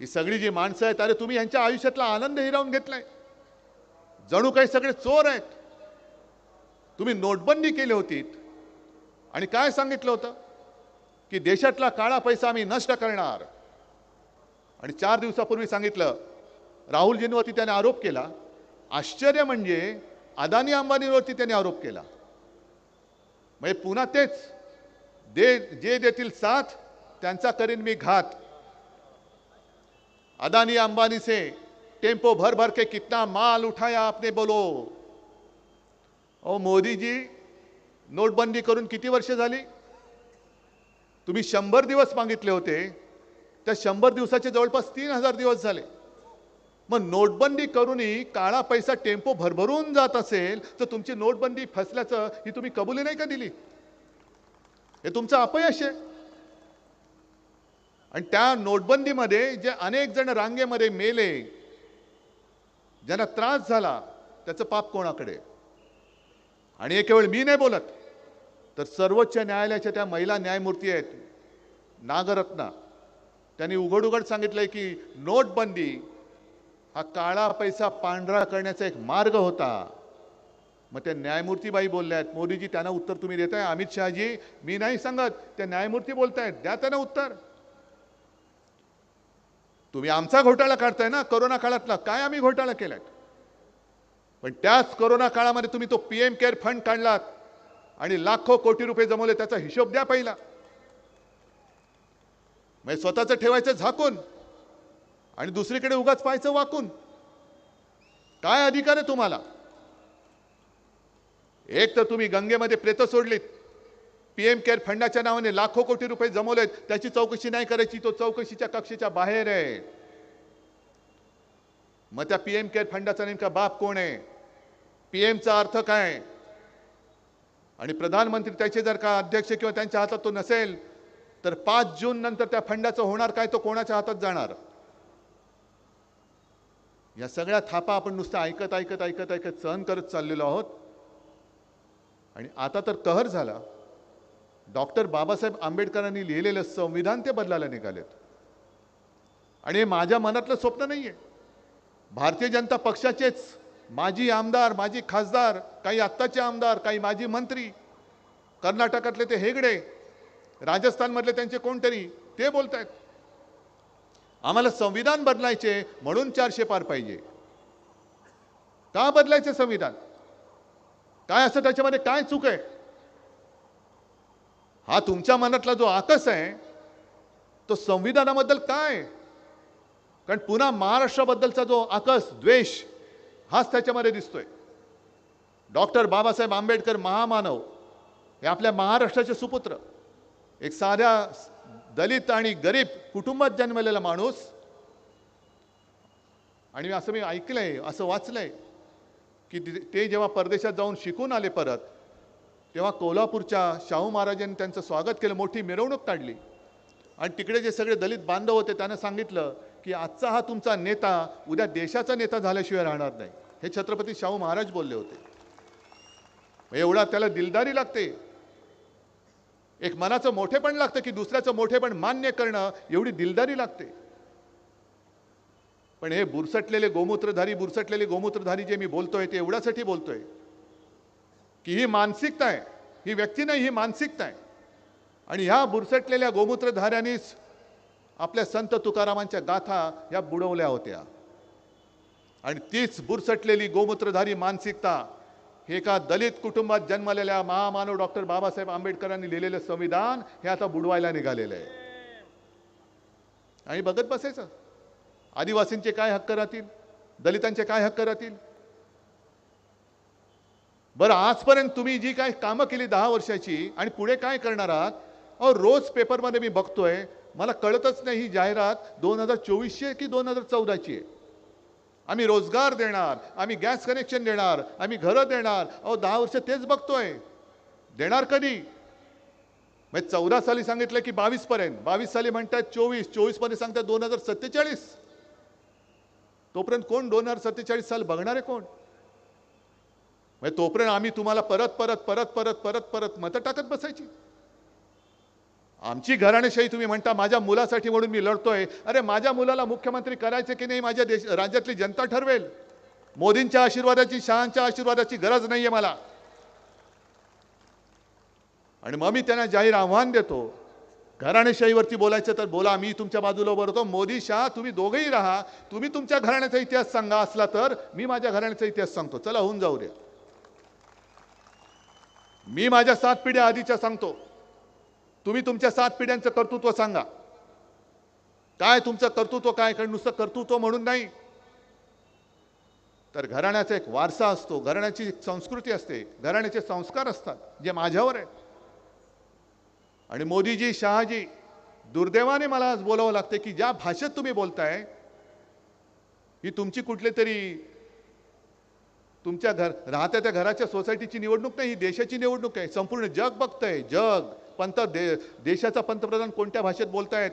ही सगळी जी माणसं आहेत अरे तुम्ही यांच्या आयुष्यातला आनंद हिरावून घेतलाय. जणू काही सगळे चोर आहेत. तुम्ही नोटबंदी केली होती. आणि काय सांगितलं होतं? की देशातला काळा पैसा आम्ही नष्ट करणार. आणि चार दिवसापूर्वी सांगितलं राहुलजींवरती त्याने आरोप केला. आश्चर्य म्हणजे अदानी अंबानीवरती त्याने आरोप केला. म्हणजे पुन्हा तेच दे जे देतील साथ त्यांचा करीन मी घात. अदानी अंबानी से टेम्पो भर भर के कितना माल उठाया आपने बोलो। ओ मोदी जी नोटबंदी करून किती वर्ष झाली? तुम्ही शंभर दिवस मागितले होते त्या शंभर दिवसाचे जवळपास तीन हजार दिवस झाले. मग नोटबंदी करूनही काळा पैसा टेम्पो भरभरून जात असेल तर तुमची नोटबंदी फसल्याचं ही तुम्ही कबुली नाही का दिली? हे तुमचं अपयश आहे. आणि त्या नोटबंदीमध्ये जे अनेक जण रांगेमध्ये मेले ज्यांना त्रास झाला त्याचं पाप कोणाकडे? आणि हे केवळ मी नाही बोलत तर सर्वोच्च न्यायालयाच्या त्या महिला न्यायमूर्ती आहेत नागरत्ना. त्यांनी उघड उघड सांगितलंय की नोटबंदी हा काळा पैसा पांढरा करण्याचा एक मार्ग होता. मग त्या न्यायमूर्तीबाई बोलल्या आहेत मोदीजी त्यांना उत्तर तुम्ही देताय? अमित शहाजी मी नाही सांगत. त्या न्यायमूर्ती बोलतायत द्या त्यांना उत्तर. तुम्ही आमचा घोटाळा काढताय ना करोना काळातला. काय आम्ही घोटाळा केलाय? पण त्याच करोना काळामध्ये तुम्ही तो पीएम केअर फंड काढलात आणि लाखो कोटी रुपये जमवले त्याचा हिशोब द्या पहिला. म्हणजे स्वतःचं ठेवायचं झाकून आणि दुसरीकडे उगाच पाहायचं वाकून. काय अधिकार आहे तुम्हाला? एक तर तुम्ही गंगेमध्ये प्रेत सोडलीत. पीएम केअर फंडाच्या नावाने लाखो कोटी रुपये जमवलेत. त्याची चौकशी नाही करायची तो चौकशीच्या कक्षेच्या बाहेर आहे. मग त्या पीएम केअर फंडाचा नेमका बाप कोण आहे? पीएमचा अर्थ काय आणि प्रधानमंत्री त्याचे जर का अध्यक्ष किंवा त्यांच्या हातात तो नसेल तर पाच जून नंतर त्या फंडाचं होणार काय तो कोणाच्या हातात जाणार? या सगळ्या थापा आपण नुसतं ऐकत ऐकत ऐकत ऐकत सहन करत चाललेलो आहोत. आणि आता तर कहर झाला. डॉक्टर बाबासाहेब आंबेडकरांनी लिहिलेलं संविधान ते बदलायला निघालेत. आणि हे माझ्या मनातलं स्वप्न नाही आहे भारतीय जनता पक्षाचेच माजी आमदार माजी खासदार काही आत्ताचे आमदार काही माजी मंत्री कर्नाटकातले ते हेगडे राजस्थानमधले त्यांचे कोणतरी ते बोलत आहेत आम्हाला संविधान बदलायचे म्हणून चारशे पार पाहिजे. का बदलायचे संविधान? काय असं त्याच्यामध्ये काय चूक आहे? हा तुमच्या मनातला जो आकस आहे तो संविधानाबद्दल काय? कारण पुन्हा महाराष्ट्राबद्दलचा जो आकस द्वेष हाच त्याच्यामध्ये दिसतोय. डॉक्टर बाबासाहेब आंबेडकर महामानव हे आपल्या महाराष्ट्राचे सुपुत्र. एक साध्या दलित आणि गरीब कुटुंबात जन्मलेला माणूस. आणि असं मी ऐकलंय असं वाचलंय की ते- ते जेव्हा परदेशात जाऊन शिकून आले परत तेव्हा कोल्हापूरच्या शाहू महाराजांनी त्यांचं स्वागत केलं मोठी मिरवणूक काढली. आणि तिकडे जे सगळे दलित बांधव होते त्यांना सांगितलं की आजचा हा तुमचा नेता उद्या देशाचा नेता झाल्याशिवाय राहणार नाही. हे छत्रपती शाहू महाराज बोलले होते. एवढा त्याला दिलदारी लागते. एक मनाचं मोठेपण लागतं की दुसऱ्याचं मोठेपण मान्य करणं एवढी दिलदारी लागते. पण हे बुरसटलेले गोमूत्रधारी बुरसटलेले गोमूत्रधारी जे मी बोलतोय ते एवढ्यासाठी बोलतोय की ही मानसिकता आहे. ही व्यक्ती नाही ही मानसिकता आहे. आणि ह्या बुरसटलेल्या गोमूत्रधाऱ्यांनीच आपल्या संत तुकारामांच्या गाथा या बुडवल्या होत्या. आणि तीच बुरसटलेली गोमूत्रधारी मानसिकता हे एका दलित कुटुंबात जन्मलेल्या महामानव डॉक्टर बाबासाहेब आंबेडकरांनी लिहिलेलं संविधान हे आता बुडवायला निघालेलं आहे. आणि बघत बसायचं. आदिवासींचे काय हक्क राहतील? दलितांचे काय हक्क राहतील? बरं आजपर्यंत तुम्ही जी काय कामं केली दहा वर्षाची आणि पुढे काय करणार आहात? अहो रोज पेपरमध्ये मी बघतोय मला कळतच नाही ही जाहिरात दोन हजार चोवीसची आहे की दोन हजार चौदाची आहे? आम्ही रोजगार देणार आम्ही गॅस कनेक्शन देणार आम्ही घरं देणार अहो दहा वर्ष तेच बघतोय. देणार कधी? म्हणजे चौदा साली सांगितलं की बावीसपर्यंत बावीस साली म्हणतात चोवीस चोवीसमध्ये सांगतात दोन हजार सत्तेचाळीस. तोपर्यंत कोण दोन हजार सत्तेचाळीस साल बघणार आहे कोण? म्हणजे तोपर्यंत आम्ही तुम्हाला परत परत परत परत परत परत मतं टाकत बसायची. आमची घराणेशाही तुम्ही म्हणता माझ्या मुलासाठी म्हणून मी लढतोय. अरे माझ्या मुलाला मुख्यमंत्री करायचे की नाही माझ्या देश राज्यातली जनता ठरवेल. मोदींच्या आशीर्वादाची शहांच्या आशीर्वादाची गरज नाही आहे मला. आणि मग मी त्यांना जाहीर आव्हान देतो. घराणेशाहीवरती बोलायचं तर बोला मी तुमच्या बाजूला उभं होतो मोदी शहा तुम्ही दोघेही राहा. तुम्ही तुमच्या घराण्याचा इतिहास सांगा असला तर मी माझ्या घराण्याचा इतिहास सांगतो. चला होऊन जाऊ द्या मी माझ्या सात पिढ्या आधीच्या सांगतो. तुम्ही तुमच्या सात पिढ्यांचं कर्तृत्व सांगा. काय तुमचं कर्तृत्व काय कारण नुसतं कर्तृत्व म्हणून नाही? तर घराण्याचा एक वारसा असतो. घराण्याची एक संस्कृती असते. घराण्याचे संस्कार असतात जे माझ्यावर आहेत. आणि मोदीजी शहाजी दुर्दैवाने मला आज बोलावं लागते की ज्या भाषेत तुम्ही बोलताय ही तुमची कुठली तरी तुमच्या घर राहत्या त्या घराच्या सोसायटीची निवडणूक नाही ही देशाची निवडणूक आहे. संपूर्ण जग बघतंय जग. पंत दे देशाचा पंतप्रधान कोणत्या भाषेत बोलतायत?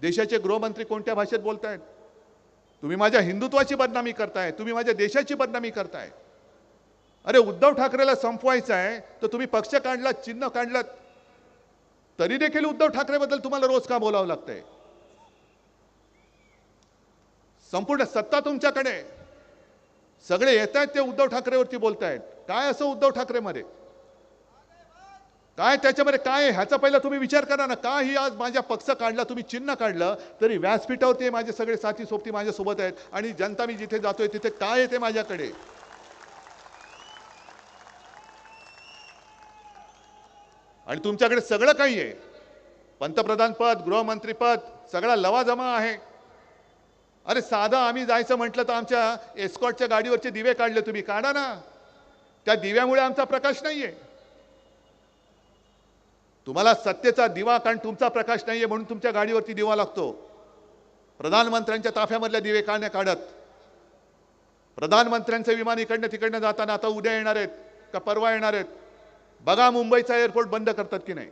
देशाचे गृहमंत्री कोणत्या भाषेत बोलतायत? तुम्ही माझ्या हिंदुत्वाची बदनामी करताय तुम्ही माझ्या देशाची बदनामी करताय. अरे उद्धव ठाकरेला संपवायचं आहे तर तुम्ही पक्ष काढला चिन्ह काढलं तरी देखील उद्धव ठाकरेबद्दल तुम्हाला रोज का बोलावं लागतंय? संपूर्ण सत्ता तुमच्याकडे आहे. सगळे येत आहेत ते उद्धव ठाकरेवरती बोलतायत. काय असं उद्धव ठाकरेमध्ये? काय त्याच्यामध्ये काय ह्याचा पहिला तुम्ही विचार करा ना. का ही आज माझ्या पक्ष काढला तुम्ही चिन्ह काढलं तरी व्यासपीठावरती माझे सगळे साथी सोबती माझ्यासोबत आहेत. आणि जनता मी जिथे जातोय तिथे काय येते माझ्याकडे? आणि तुमच्याकडे सगळं काही आहे. पंतप्रधान पद गृहमंत्रीपद सगळा लवाजमा आहे. अरे साधा आम्ही जायचं म्हटलं तर आमच्या एस्कॉटच्या गाडीवरचे दिवे काढले तुम्ही. काढा ना. त्या दिव्यामुळे आमचा प्रकाश नाहीये. तुम्हाला सत्तेचा दिवा कारण तुमचा प्रकाश नाहीये म्हणून तुमच्या गाडीवरती दिवा लागतो. प्रधानमंत्र्यांच्या ताफ्यामधल्या दिवे काढण्या काढत? प्रधानमंत्र्यांचं विमान इकडनं तिकडनं जाताना आता उद्या येणार आहेत का परवा येणार आहेत? बघा मुंबईचा एअरपोर्ट बंद करतात की नाही?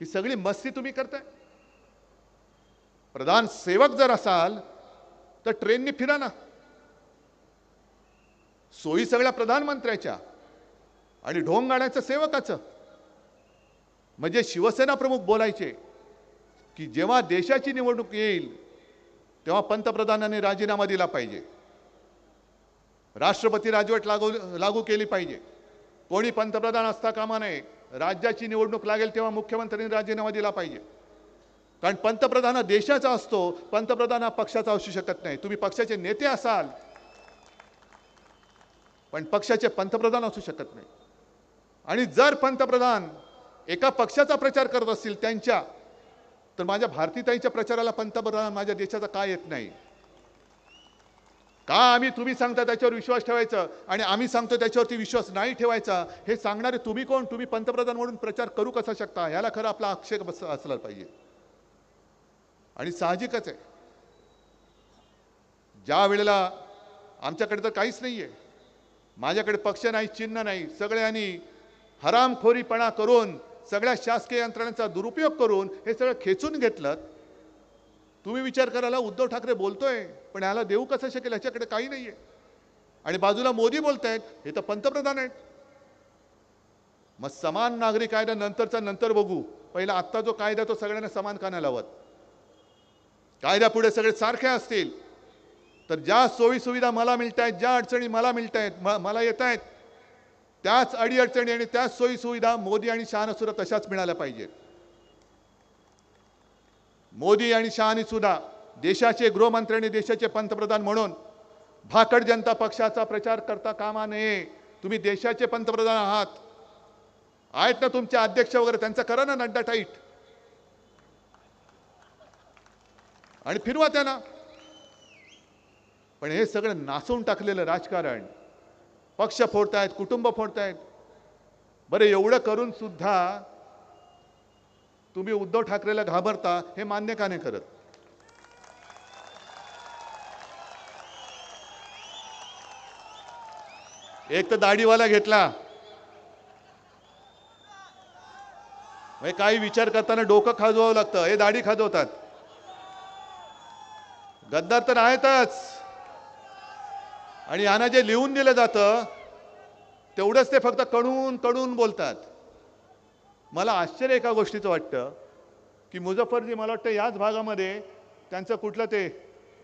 ही सगळी मस्ती तुम्ही करताय? प्रधान सेवक जर असाल तर ट्रेननी फिरा ना. सोयी सगळ्या प्रधानमंत्र्याच्या आणि ढोंग गाण्याचं सेवकाचं. म्हणजे शिवसेना प्रमुख बोलायचे की जेव्हा देशाची निवडणूक येईल तेव्हा पंतप्रधानांनी राजीनामा दिला पाहिजे. राष्ट्रपती राजवट लागू लागू केली पाहिजे. कोणी पंतप्रधान असता कामा नये. राज्याची निवडणूक लागेल तेव्हा मुख्यमंत्र्यांनी राजीनामा दिला पाहिजे. कारण पंतप्रधान हा देशाचा असतो पंतप्रधान हा पक्षाचा असू शकत नाही. तुम्ही पक्षाचे नेते असाल पण पक्षाचे पंतप्रधान असू शकत नाही. आणि जर पंतप्रधान एका पक्षाचा प्रचार करत असतील त्यांच्या तर माझ्या भारतीताईच्या प्रचाराला पंतप्रधान माझ्या देशाचा काय येत नाही? का आम्ही तुम्ही सांगता त्याच्यावर विश्वास ठेवायचा आणि आम्ही सांगतो त्याच्यावरती विश्वास नाही ठेवायचा? हे सांगणारे तुम्ही कोण? तुम्ही पंतप्रधान म्हणून प्रचार करू कसा शकता? ह्याला खरं आपला आक्षेप बस असला पाहिजे. आणि साहजिकच आहे. ज्या वेळेला आमच्याकडे तर काहीच नाही आहे माझ्याकडे पक्ष नाही चिन्ह नाही सगळ्यांनी हरामखोरीपणा करून सगळ्या शासकीय यंत्रणांचा दुरुपयोग करून हे सगळं खेचून घेतलं तुम्ही विचार करायला उद्धव ठाकरे बोलतोय पण याला देऊ कसं शकेल ह्याच्याकडे काही नाही आहे आणि बाजूला मोदी बोलतायत हे तर पंतप्रधान आहेत. मग समान नागरी कायदा नंतरचा नंतर बघू. पहिला आत्ता जो कायदा तो सगळ्यांना समान का नाही लावत. कायद्यापुढे सगळे सारखे असतील. तर ज्या सोयीसुविधा मला मिळत आहेत ज्या अडचणी मला मिळत आहेत म- मला येत आहेत त्याच अडीअडचणी आणि त्याच सोयीसुविधा मोदी आणि शहानं सुद्धा तशाच मिळाल्या पाहिजेत. मोदी आणि शहानी सुद्धा देशाचे गृहमंत्री आणि देशाचे पंतप्रधान म्हणून भाकड जनता पक्षाचा प्रचार करता कामा नये. तुम्ही देशाचे पंतप्रधान आहात. आहेत ना तुमचे अध्यक्ष वगैरे त्यांचा करा ना नड्डा टाईट. आणि फिरवा त्यांना. पण हे सगळं नासून टाकलेलं राजकारण. पक्ष फोडतायत कुटुंब फोडतायत. बरं एवढं करून सुद्धा तुम्ही उद्धव ठाकरेला घाबरता हे मान्य का नाही करत? एक तर दाढीवाला घेतला. काही विचार करताना डोकं खाजवावं लागतं. हे दाढी खाजवतात. गद्दार तर आहेतच. आणि यांना जे लिहून दिलं जातं तेवढंच ते फक्त कडून कडून बोलतात. मला आश्चर्य एका गोष्टीचं वाटतं की मुझफ्फरजी मला वाटतं याच भागामध्ये त्यांचं कुठलं ते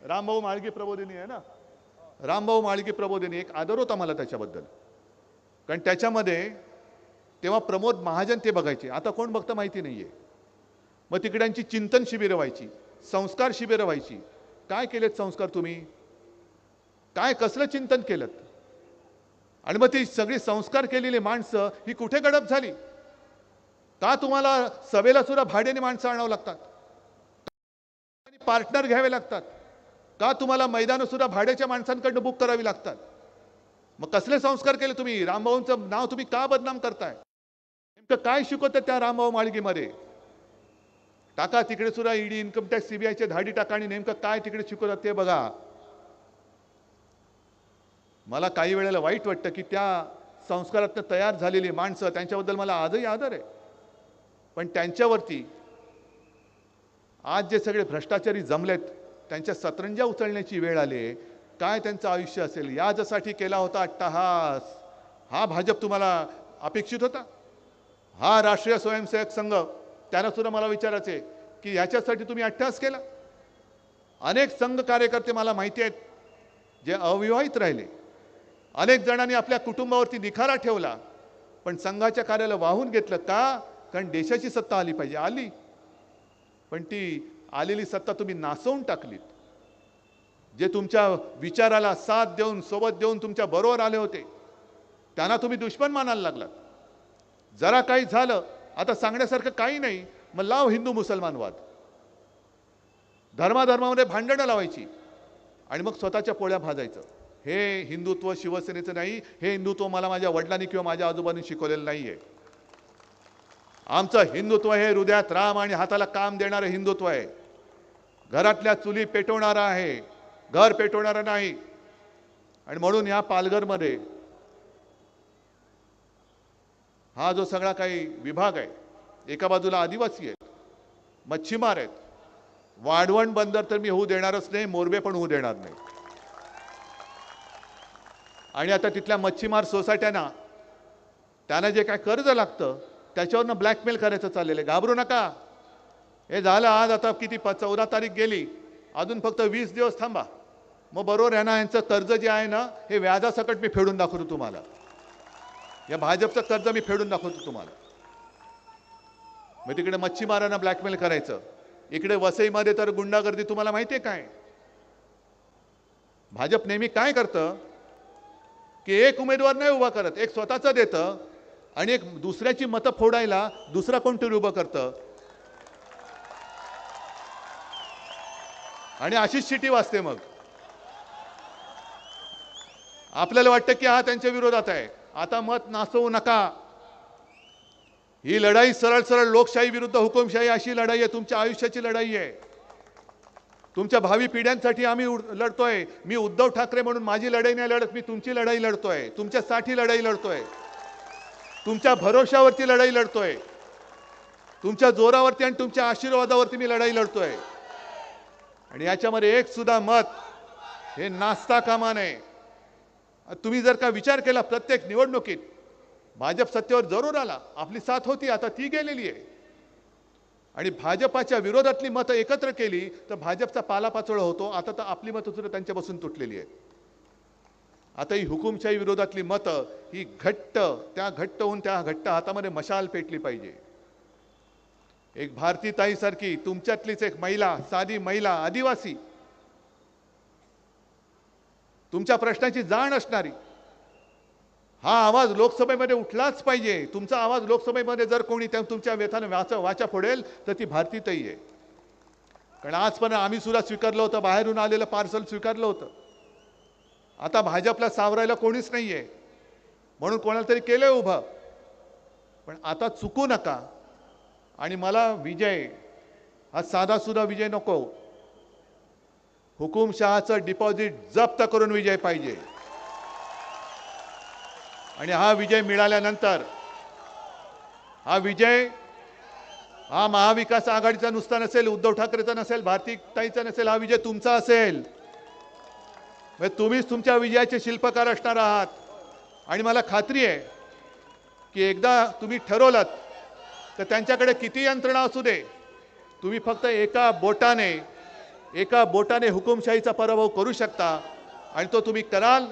रामभाऊ माळगी प्रबोधिनी आहे ना? रामभाऊ माळगी प्रबोधिनी एक आदर होता मला त्याच्याबद्दल. कारण त्याच्यामध्ये तेव्हा प्रमोद महाजन ते बघायचे. आता कोण बघतं माहिती नाही आहे मग तिकड्यांची चिंतन शिबिरं व्हायची संस्कार शिबिरं व्हायची. काय केलेत संस्कार तुम्ही? काय कसलं चिंतन केलं आणि मग ती सगळी संस्कार केलेली माणसं ही कुठे गडप झाली? का तुम्हाला सभेला सुद्धा भाड्याने माणसं आणावं लागतात? पार्टनर घ्यावे लागतात? का तुम्हाला मैदानं सुद्धा भाड्याच्या माणसांकडनं बुक करावी लागतात? मग कसले संस्कार केले तुम्ही? रामभाऊंचं नाव तुम्ही का बदनाम करताय? नेमकं काय शिकवतात त्या रामभाऊ माळगीमध्ये? टाका तिकडे सुद्धा ईडी इन्कम टॅक्स सीबीआयच्या धाडी टाका आणि नेमकं काय तिकडे शिकवतात ते बघा. मला काही वेळेला वाईट वाटतं की त्या संस्कारातनं तयार झालेली माणसं त्यांच्याबद्दल मला आजही आदर आहे. पण त्यांच्यावरती आज जे सगळे भ्रष्टाचारी जमलेत त्यांच्या सतरंजा उचलण्याची वेळ आली आहे. काय त्यांचं आयुष्य असेल? याजसाठी केला होता अट्टहास. हा भाजप तुम्हाला अपेक्षित होता? हा राष्ट्रीय स्वयंसेवक संघ त्यांना सुद्धा मला विचारायचे की ह्याच्यासाठी तुम्ही अट्टहास केला? अनेक संघ कार्यकर्ते मला माहिती आहेत जे अविवाहित राहिले. अनेक जणांनी आपल्या कुटुंबावरती निखारा ठेवला पण संघाच्या कार्याला वाहून घेतलं का? कारण देशाची सत्ता आली पाहिजे. आली. पण ती आलेली सत्ता तुम्ही नासवून टाकलीत. जे तुमच्या विचाराला साथ देऊन सोबत देऊन तुमच्या बरोबर आले होते त्यांना तुम्ही दुश्मन मानायला लागलात. जरा काही झालं आता सांगण्यासारखं काही नाही. मग लाव हिंदू मुसलमानवाद धर्माधर्मामध्ये भांडणं लावायची. आणि मग स्वतःच्या पोळ्या भाजायचं. हे हिंदुत्व शिवसेनेचं नाही हे हिंदुत्व मला माझ्या वडिलांनी किंवा माझ्या आजोबांनी शिकवलेलं नाही आहे आमचं हिंदुत्व हे हृदयात राम आणि हाताला काम देणारं हिंदुत्व आहे. घरातल्या चुली पेटवणारा आहे. घर पेटवणारं नाही. आणि म्हणून या पालघरमध्ये हा जो सगळा काही विभाग आहे एका बाजूला आदिवासी आहेत मच्छीमार आहेत वाढवण बंदर तर मी होऊ देणारच नाही मोरबे पण होऊ देणार नाही. आणि आता तिथल्या मच्छीमार सोसायट्यांना त्यांना जे काय कर्ज लागतं त्याच्यावरनं ब्लॅकमेल करायचं चाललेलं आहे. घाबरू नका. हे झालं आज आता किती प चौदा तारीख गेली. अजून फक्त वीस दिवस थांबा. मग बरोबर आहे ना यांचं कर्ज जे आहे ना हे व्याजासकट मी फेडून दाखवतो तुम्हाला. या भाजपचं कर्ज मी फेडून दाखवतो तुम्हाला. मग तिकडे मच्छीमारांना ब्लॅकमेल करायचं. इकडे वसईमध्ये तर गुंडागर्दी तुम्हाला माहिती आहे काय? भाजप नेहमी काय करतं? की एक उमेदवार नाही उभा करत एक स्वतःचं देतं आणि एक दुसऱ्याची मतं फोडायला दुसरा कोणतरी उभं करतं? आणि अशीच शिटी वाजते मग. आपल्याला वाटतं की हा त्यांच्या विरोधात आहे. आता मत नाचवू नका. ही लढाई सरळ सरळ लोकशाही विरुद्ध हुकुमशाही अशी लढाई आहे तुमच्या आयुष्याची लढाई आहे. तुमच्या भावी पिढ्यांसाठी आम्ही उड- लढतोय. मी उद्धव ठाकरे म्हणून माझी लढाई नाही लढत मी तुमची लढाई लढतोय. तुमच्यासाठी लढाई लढतोय. तुमच्या भरोशावरती लढाई लढतोय. तुमच्या जोरावरती आणि तुमच्या आशीर्वादावरती मी लढाई लढतोय. आणि याच्यामध्ये एक सुद्धा मत हे नाचता कामा नये. तुम्ही जर का विचार केला प्रत्येक निवडणुकीत भाजप सत्तेवर जरूर आला. आपली साथ होती आता ती गेलेली आहे. आणि भाजपाच्या विरोधातली मतं एकत्र केली तर भाजपचा पालापाचोळा होतो. आता तर आपली मतं सुद्धा त्यांच्यापासून तुटलेली आहेत. आता ही हुकुमशाही विरोधातली मतं ही घट्ट त्या घट्ट होऊन त्या घट्ट हातामध्ये मशाल पेटली पाहिजे. एक भारतीय ताईसारखी तुमच्यातलीच एक महिला साधी महिला आदिवासी तुमच्या प्रश्नाची जाण असणारी. हा आवाज लोकसभेमध्ये उठलाच पाहिजे. तुमचा आवाज लोकसभेमध्ये जर कोणी त्या तुमच्या व्यथानं वाचा वाचा फोडेल तर ती भारतीतही आहे. कारण आजपर्यंत आम्ही सुद्धा स्वीकारलं होतं. बाहेरून आलेलं पार्सल स्वीकारलं होतं. आता भाजपला सावरायला कोणीच नाही आहे म्हणून कोणाला तरी केलं आहे उभं. पण आता चुकू नका. आणि मला विजय हा साधासुद्धा विजय नको. हुकुमशहाचं डिपॉझिट जप्त करून विजय पाहिजे. आणि हा विजय मिळाल्यानंतर हा विजय हा महाविकास आघाडीचा नुसता नसेल उद्धव ठाकरेचा नसेल भारतीताईचा नसेल हा विजय तुमचा असेल. म्हणजे तुम्हीच तुमच्या विजयाचे शिल्पकार असणार आहात. आणि मला खात्री आहे की एकदा तुम्ही ठरवलात तर त्यांच्याकडे किती यंत्रणा असू दे तुम्ही फक्त एका बोटाने एका बोटाने हुकुमशाहीचा पराभव करू शकता आणि तो तुम्ही कराल?